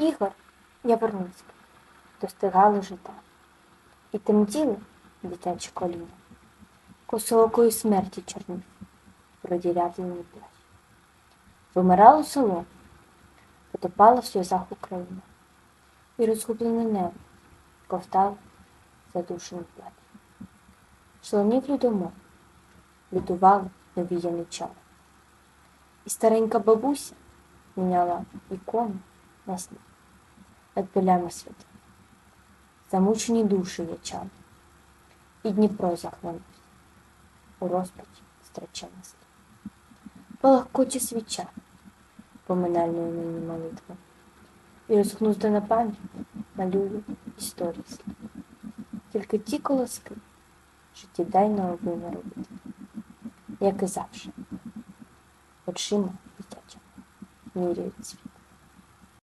Ігор Яворницький достигали жита. І темтіли дитячі коліна. Косоокої смерті чорнів, продірявлений плащ. Вимирало село, потопала в сльозах Україна, і розгублене небо ковтало задушений плач. Шланів людомов, лютували нові яничали. І старенька бабуся міняла ікону на сніг над полями світа. Замучені душі ячали, і Дніпро захлинувся, у розпачі страчена слід. Свіча, поминальної нині молитви, і розгнуздана пам'ять малює історії слід. Тільки ті колоски життєдайного виміру бити, як і завжди, очима дитячими міряють світ.